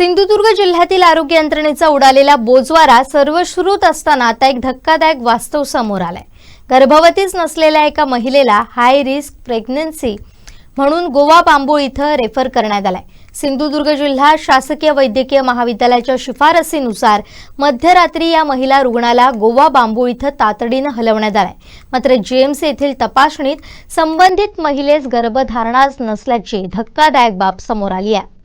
सिंधुदुर्ग जिल्ह्यातील आरोग्य यंत्रणेचा उडालेला बोजवारा सर्वश्रुत असताना आता एक धक्कादायक वास्तव समोर आलाय. गर्भवतीच नसलेल्या एका महिलेला हाय रिस्क प्रेग्नन्सी म्हणून गोवा बांबूळ इथं रेफर करण्यात आलाय. सिंधुदुर्ग जिल्हा शासकीय वैद्यकीय महाविद्यालयाच्या शिफारसीनुसार मध्यरात्री या महिला रुग्णाला गोवा बांबूळ इथं तातडीनं हलवण्यात आलाय. मात्र जेम्स येथील तपासणीत संबंधित महिलेस गर्भधारणाच नसल्याची धक्कादायक बाब समोर आली आहे.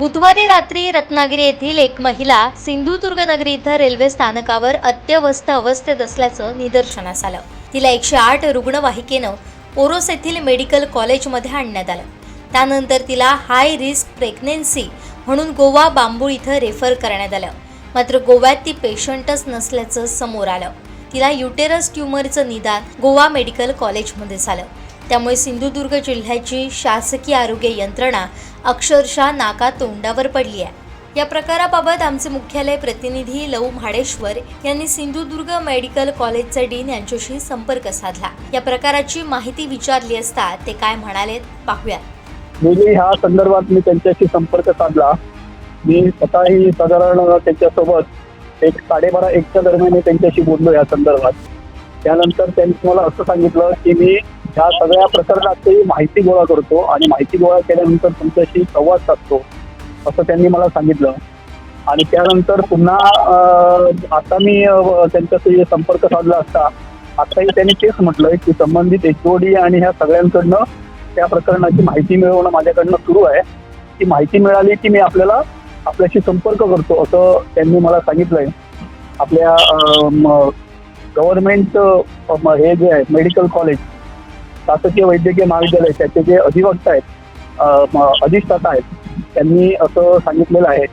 बुधवारी रात्री रत्नागिरी येथील एक महिला सिंधुदुर्ग नगरी इथं रेल्वे स्थानकावर अत्यवस्थ अवस्थेत असल्याचं निदर्शनास आलं. तिला एकशे आठ रुग्णवाहिकेनं ओरोस येथील मेडिकल कॉलेजमध्ये आणण्यात आलं. त्यानंतर तिला हाय रिस्क प्रेग्नेन्सी म्हणून गोवा बांबूळ इथं रेफर करण्यात आलं. मात्र गोव्यात ती पेशंटच नसल्याचं समोर आलं. तिला युटेरस ट्युमरचं निदान गोवा मेडिकल कॉलेजमध्ये झालं. त्यामुळे सिंधुदुर्ग जिल्ह्याची शासकीय आरोग्य यंत्रणा अक्षरशः नाका तोंडावर पडली आहे. या प्रकाराबाबत आमचे मुख्यालय प्रतिनिधी लव म्हाडेश्वर यांनी सिंधुदुर्ग मेडिकल कॉलेजचे डीन यांच्याशी संपर्क साधला. या प्रकाराची माहिती विचारली असता ते काय म्हणाले पाहूया मी म्हणजे ह्या संदर्भात मी त्यांच्याशी संपर्क साधला. मी स्वतःही साधारण त्यांच्यासोबत एक साडेबारा एकच्या दरम्यान मी त्यांच्याशी बोललो या संदर्भात. त्यानंतर त्यांनी मला असं सांगितलं की मी ह्या सगळ्या प्रकरणाची माहिती गोळा करतो आणि माहिती गोळा केल्यानंतर तुमच्याशी संवाद साधतो असं त्यांनी मला सांगितलं. आणि त्यानंतर पुन्हा आता मी त्यांच्याशी संपर्क साधला असता आताही त्यांनी तेच म्हटलंय की संबंधित एचओडी आणि ह्या सगळ्यांकडनं त्या प्रकरणाची माहिती मिळवणं माझ्याकडनं सुरू आहे. ती माहिती मिळाली की मी आपल्याला आपल्याशी संपर्क करतो असं त्यांनी मला सांगितलंय. आपल्या गव्हर्नमेंट हे जे आहे मेडिकल कॉलेज शासकीय वैद्यकीय महाविद्यालय त्याचे जे अधिवक्ता आहेत अधिष्ठाता आहेत त्यांनी असं सांगितलेलं आहे.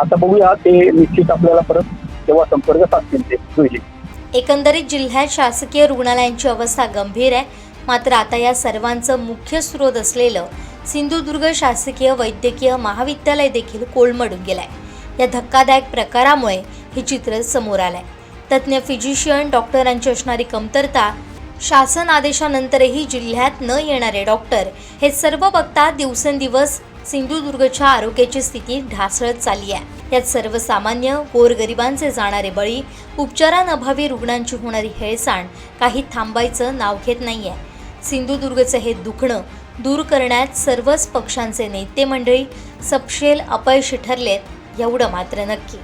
आता बघूया ते निश्चित आपल्याला परत तेव्हा संपर्क साधतील ते. जुईली एकंदरीत जिल्ह्यात शासकीय रुग्णालयांची अवस्था गंभीर आहे. मात्र आता या सर्वांचं मुख्य स्रोत असलेलं सिंधुदुर्ग शासकीय वैद्यकीय महाविद्यालय देखील कोलमडून गेलंय. या धक्कादायक प्रकारामुळे हे चित्र समोर आलंय. तज्ज्ञ फिजिशियन डॉक्टरांची असणारी कमतरता शासन आदेशानंतरही जिल्ह्यात न येणारे डॉक्टर हे सर्व बघता दिवसेंदिवस सिंधुदुर्गच्या आरोग्याची स्थिती ढासळत चालली आहे. यात सर्वसामान्य गोरगरिबांचे जाणारे बळी उपचारांअभावी रुग्णांची होणारी हेळसांड काही थांबायचं नाव घेत नाही आहे सिंधुदुर्गचं हे दुखणं दूर करण्यात सर्वच पक्षांचे नेते मंडळी सपशेल अपयशी ठरलेत एवढं मात्र नक्की.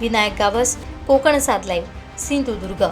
विनायक गावस कोकण साधलाय सिंधुदुर्ग.